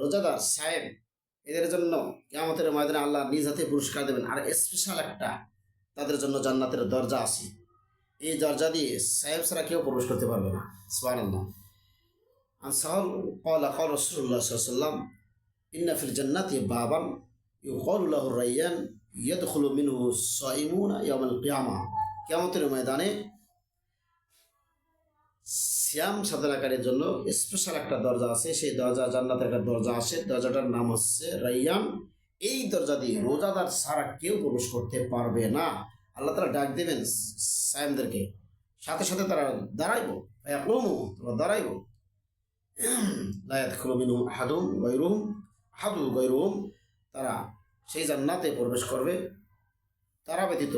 রোজাদার সাহেব এদের জন্য কেমতের ময়দানে আল্লাহ নিজ হাতে পুরস্কার দেবেন। আর স্পেশাল একটা তাদের জন্য জান্নাতের দরজা আছে। এই দরজা দিয়ে সাহেব ছাড়া কেউ প্রবেশ করতে পারবে না। সোয়ান আন সাহল কল আকল রসুল্লাহ সাল্লাম ইন্নাফিল জান্নাতি বাবান ইউ কলুল্লাহ রাইয়ান ইয়াদ খুলু মিনু সাইমুনা ইয়ামাল কিয়ামা। কেমতের ময়দানে শ্যাম সাধনাকারীর জন্য স্পেশাল একটা দরজা আছে। সেই দরজা জান্নাতের একটা দরজা আছে। দরজাটার নাম হচ্ছে রাইয়ান এই দরজা দিয়ে রোজাদার ছাড়া কেউ প্রবেশ করতে পারবে না। আল্লাহ তারা ডাক দেবেন সায়েমদেরকে, সাথে সাথে তারা দাঁড়াইবো একমু তারা দাঁড়াইবো। লা ইয়াদখুলু মিনহুম আহাদুন গায়রুহুম আহাদু গায়রুহুম, তারা সেই জান্নাতে প্রবেশ করবে। তারা ব্যতীত,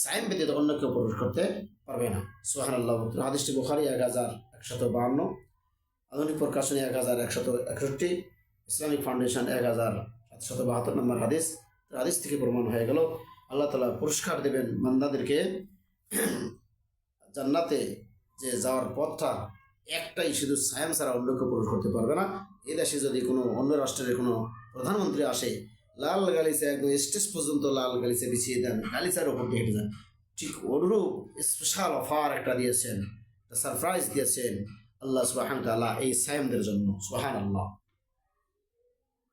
সাইম ব্যতীত অন্য কেউ প্রবেশ করতে পারবে না। সোহান আল্লাহ হাদিসটি বুখারি এক হাজার একশত বাহান্ন, আধুনিক প্রকাশনী এক হাজার একশত একষট্টি, ইসলামিক ফাউন্ডেশন এক হাজার সাতশত বাহাত্তর নম্বর হাদিস। হাদিস থেকে প্রমাণ হয়ে গেল, আল্লাহ তালা পুরস্কার দেবেন মান্দাদেরকে জান্নাতে যে যাওয়ার পথটা, একটাই শুধু সায়াম ছাড়া অন্য কেউ প্রবেশ করতে পারবে না। এই দেশে যদি কোনো অন্য রাষ্ট্রের কোনো প্রধানমন্ত্রী আসে লাল গালিচা একদম স্টেজ পর্যন্ত লাল গালিচা বিছিয়ে দেন গালিচার ওপর দিয়ে যান। ঠিক অনুরূপ স্পেশাল অফার একটা দিয়েছেন সারপ্রাইজ দিয়েছেন আল্লাহ সুবাহান তাল্লাহ এই সায়ামদের জন্য সোহান আল্লাহ